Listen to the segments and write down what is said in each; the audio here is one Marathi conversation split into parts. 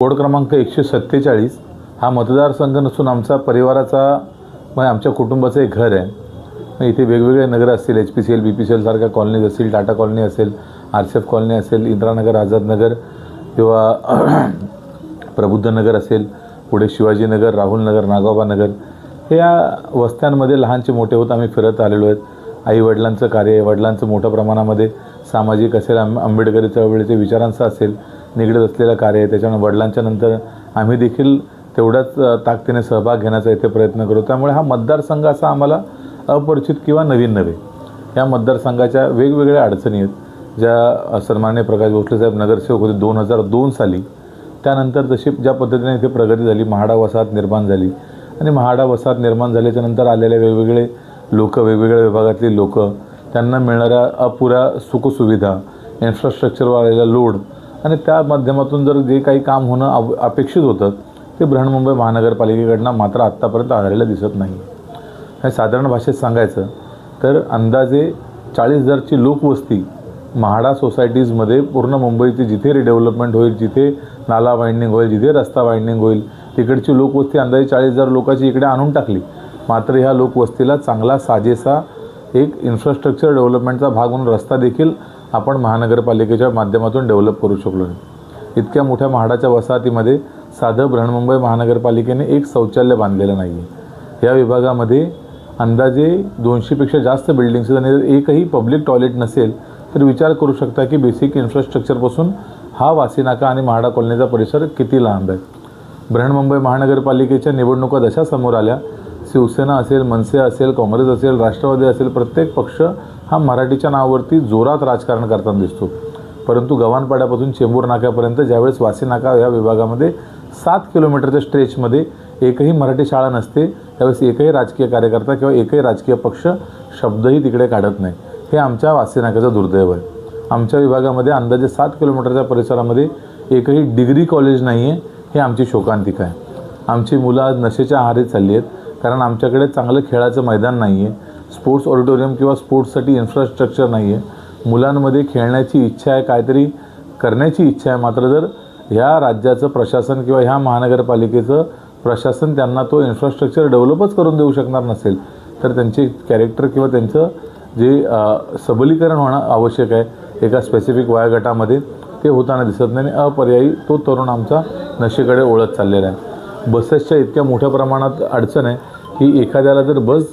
वॉर्ड क्रमांक एकशे सत्तेचाळीस हा मतदारसंघ नसून आमचा परिवाराचा म्हणजे आमच्या कुटुंबाचं एक घर आहे. मग इथे वेगवेगळे नगर असतील H P C L B P C एलसारख्या colonies असतील टाटा कॉलनी असेल आर सी एफ कॉलनी असेल इंदिरानगर आझादनगर किंवा प्रबुद्धनगर असेल पुढे शिवाजीनगर राहुलनगर नागोबा नगर या वस्त्यांमध्ये लहानचे मोठे होत आम्ही फिरत आलेलो आहेत. आई वडिलांचं कार्य आहे वडिलांचं मोठ्या प्रमाणामध्ये सामाजिक असेल आंब आंबेडकरी चळवळीचे विचारांचं असेल निगडीत असलेलं कार्य आहे. त्याच्यामुळे वडिलांच्या नंतर आम्ही देखील तेवढ्याच ताकदीने सहभाग घेण्याचा इथे प्रयत्न करू. त्यामुळे हा मतदारसंघ असा आम्हाला अपरिचित किंवा नवीन नव्हे. या मतदारसंघाच्या वेगवेगळ्या अडचणी आहेत. ज्या सन्मान्य प्रकाश भोसले साहेब नगरसेवक होते दोन हजार दोन साली. त्यानंतर जशी ज्या पद्धतीने इथे प्रगती झाली महाडा वसाहत निर्माण झाली. आणि महाडा वसाहत निर्माण झाल्याच्यानंतर आलेले वेगवेगळे लोक वेगवेगळ्या विभागातली लोक त्यांना मिळणाऱ्या अपुऱ्या सुखसुविधा इन्फ्रास्ट्रक्चरवर आलेला लोड आणि त्या माध्यमातून जर जे काही काम होणं अव अपेक्षित होतं ते बृहन्मुंबई महानगरपालिकेकडनं मात्र आत्तापर्यंत आढळलेलं दिसत नाही. हे साधारण भाषेत सांगायचं तर अंदाजे चाळीस हजारची लोकवस्ती म्हाडा सोसायटीजमध्ये पूर्ण मुंबईची जिथे रिडेव्हलपमेंट होईल जिथे नाला वाइंडिंग होईल जिथे रस्ता वाइंडिंग होईल तिकडची लोकवस्ती अंदाजे चाळीस हजार लोकांची इकडे आणून टाकली. मात्र ह्या लोकवस्तीला चांगला साजेसा एक इन्फ्रास्ट्रक्चर डेव्हलपमेंटचा भाग म्हणून रस्ता देखील आपण महानगरपालिकेच्या माध्यमातून डेव्हलप करू शकलो नाही. इतक्या मोठ्या म्हाडाच्या वसाहतीमध्ये साधं बृहन्मुंबई महानगरपालिकेने एक शौचालय बांधलेलं नाही आहे या विभागामध्ये अंदाजे दोनशेपेक्षा जास्त बिल्डिंग्स आहेत आणि जर एकही पब्लिक टॉयलेट नसेल तर विचार करू शकता की बेसिक इन्फ्रास्ट्रक्चरपासून हा वासीनाका आणि म्हाडा कॉलनीचा परिसर किती लांब आहे. बृहन्मुंबई महानगरपालिकेच्या निवडणुका जशा समोर आल्या शिवसेना असेल मनसे असेल काँग्रेस असेल राष्ट्रवादी असेल प्रत्येक पक्ष हा मराठीच्या नावावरती जोरात राजकारण करताना दिसतो. परंतु गव्हाणपाड्यापासून चेंबूर नाक्यापर्यंत ज्यावेळेस वासी नाका या विभागामध्ये सात किलोमीटरच्या स्ट्रेचमध्ये एकही मराठी शाळा नसते त्यावेळेस एकही राजकीय कार्यकर्ता किंवा एकही राजकीय पक्ष शब्दही तिकडे काढत नाही. हे आमच्या वासी नाक्याचं दुर्दैव आहे. आमच्या विभागामध्ये अंदाजे सात किलोमीटरच्या परिसरामध्ये एकही डिग्री कॉलेज नाही आहे हे आमची शोकांतिका आहे. आमची मुलं आज नशेच्या आहारी चालली आहेत कारण आमच्याकडे चांगलं खेळाचं मैदान नाही आहे स्पोर्ट्स ऑडिटोरियम किंवा स्पोर्ट्ससाठी इन्फ्रास्ट्रक्चर नाही आहे. मुलांमध्ये खेळण्याची इच्छा आहे काहीतरी करण्याची इच्छा आहे. मात्र जर ह्या राज्याचं प्रशासन किंवा ह्या महानगरपालिकेचं प्रशासन त्यांना तो इन्फ्रास्ट्रक्चर डेव्हलपच करून देऊ शकणार नसेल तर त्यांचे कॅरेक्टर किंवा त्यांचं जे सबलीकरण होणं आवश्यक आहे. एका स्पेसिफिक वयागटामध्ये ते होताना दिसत नाही आणि अपर्यायी तो तरुण आमचा नशेकडे ओळख चाललेला आहे. बसेसच्या इतक्या मोठ्या प्रमाणात अडचण आहे की एखाद्याला जर बस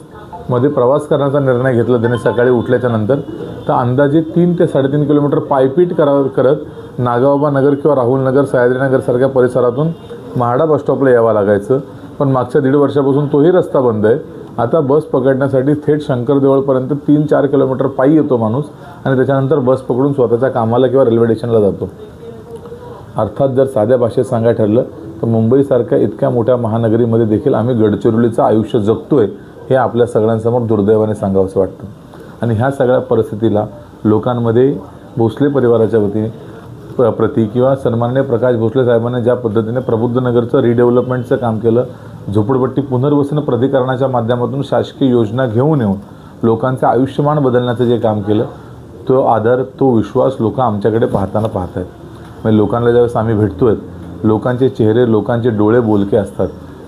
मध्ये प्रवास करण्याचा निर्णय घेतला त्याने सकाळी उठल्याच्या नंतर तर अंदाजे तीन ते साडेतीन किलोमीटर पायपीट करावं करत नागाबाबा नगर किंवा राहुल नगर सह्याद्रीनगरसारख्या परिसरातून महाडा बस स्टॉपला यावं लागायचं. पण मागच्या दीड वर्षापासून तोही रस्ता बंद आहे. आता बस पकडण्यासाठी थेट शंकरदेवळपर्यंत तीन चार किलोमीटर पायी येतो माणूस आणि त्याच्यानंतर बस पकडून स्वतःच्या कामाला किंवा रेल्वे स्टेशनला जातो. अर्थात जर साध्या भाषेत सांगायला ठरलं तर मुंबईसारख्या इतक्या मोठ्या महानगरीमध्ये देखील आम्ही गडचिरोलीचं आयुष्य जगतो आहे हे आपल्या सगळ्यांसमोर दुर्दैवाने सांगावंसं वाटतं. आणि ह्या सगळ्या परिस्थितीला लोकांमध्ये भोसले परिवाराच्या वतीने प्र प्रती किंवा सन्माननीय प्रकाश भोसले साहेबांनी ज्या पद्धतीने प्रबुद्धनगरचं रिडेव्हलपमेंटचं काम केलं झोपडपट्टी पुनर्वसन प्राधिकरणाच्या माध्यमातून शासकीय योजना घेऊन येऊन लोकांचं आयुष्यमान बदलण्याचं जे काम केलं तो आदर तो विश्वास लोक आमच्याकडे पाहताना पाहत आहेत म्हणजे लोकांना ज्यावेळेस आम्ही भेटतो आहेत लोकांचे चेहरे लोकांचे डोळे बोलके असतात.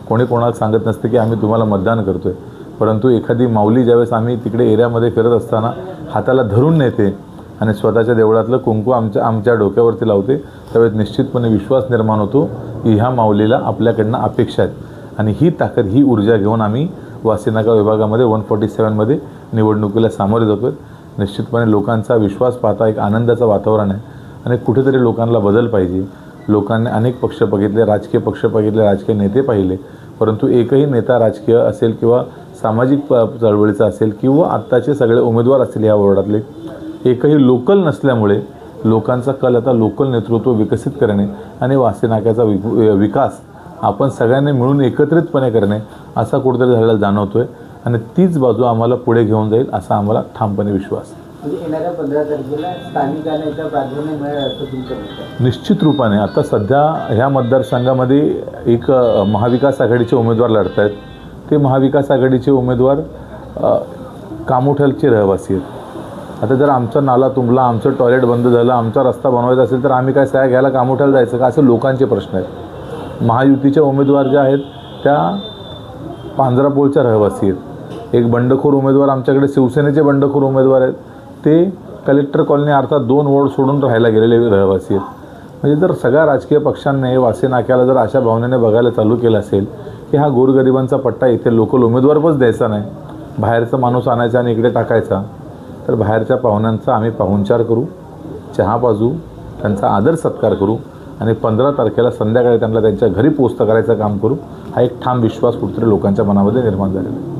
कोणी कोणाला सांगत नसते की आम्ही तुम्हाला मतदान करतो आहे परंतु एखादी माऊली ज्यावेळेस आम्ही तिकडे एरियामध्ये फिरत असताना हाताला धरून नेते आणि स्वतःच्या देवळातलं कुंकू आमच्या आमच्या डोक्यावरती लावते त्यावेळेस निश्चितपणे विश्वास निर्माण होतो की ह्या माऊलीला आपल्याकडनं अपेक्षा आहेत. आणि ही ताकद ही ऊर्जा घेऊन आम्ही वासीनाका विभागामध्ये वन फोर्टी सेवनमध्ये निवडणुकीला सामोरे जातो निश्चितपणे लोकांचा विश्वास पाहता एक आनंदाचं वातावरण आहे. आणि कुठेतरी लोकांना बदल पाहिजे. लोकांनी अनेक पक्ष बघितले राजकीय पक्ष बघितले राजकीय नेते पाहिले. परंतु एकही नेता राजकीय असेल किंवा सामाजिक प चळवळीचा असेल किंवा आत्ताचे सगळे उमेदवार असतील या वॉर्डातले एकही लोकल नसल्यामुळे लोकांचा कल आता लोकल नेतृत्व विकसित करणे आणि वासी नाक्याचा वि विकास आपण सगळ्यांनी मिळून एकत्रितपणे करणे असा कुठेतरी झालेला जाणवतो आहे आणि तीच बाजू आम्हाला पुढे घेऊन जाईल असा आम्हाला ठामपणे विश्वास. आहे. म्हणजे निश्चित रूपाने. आता सध्या ह्या मतदारसंघामध्ये एक महाविकास आघाडीचे उमेदवार लढत आहेत ते महाविकास आघाडीचे उमेदवार कामोठ्यालचे कामोठ्याचे रहिवासी आहेत. आता जर आमचा नाला तुंबला आमचं टॉयलेट बंद झालं आमचा रस्ता बनवायचा असेल तर आम्ही काय सह्या घ्यायला कामोठ्याला जायचं का? असं लोकांचे प्रश्न आहेत. महायुतीच्या उमेदवार ज्या आहेत त्या पांजरापोळच्या रहिवासी आहेत. एक बंडखोर उमेदवार आमच्याकडे शिवसेनेचे बंडखोर उमेदवार आहेत. ते कलेक्टर कॉलनी अर्थात दोन वॉर्ड सोडून राहायला गेलेले रहिवासी आहेत. म्हणजे जर सगळ्या राजकीय पक्षांनी वासे नाक्याला जर अशा भावनेने बघायला चालू केलं असेल की हा गोरगरिबांचा पट्टा इथे लोकल उमेदवारच द्यायचा नाही. बाहेरचा माणूस आणायचा आणि इकडे टाकायचा. तर बाहेरच्या पाहुण्यांचा आम्ही पाहुणचार करू. चहा पाजू त्यांचा आदर सत्कार करू आणि पंधरा तारखेला संध्याकाळी त्यांना त्यांच्या घरी पोचतं करायचं काम करू. हा एक ठाम विश्वास कुठेतरी लोकांच्या मनामध्ये निर्माण झालेला आहे.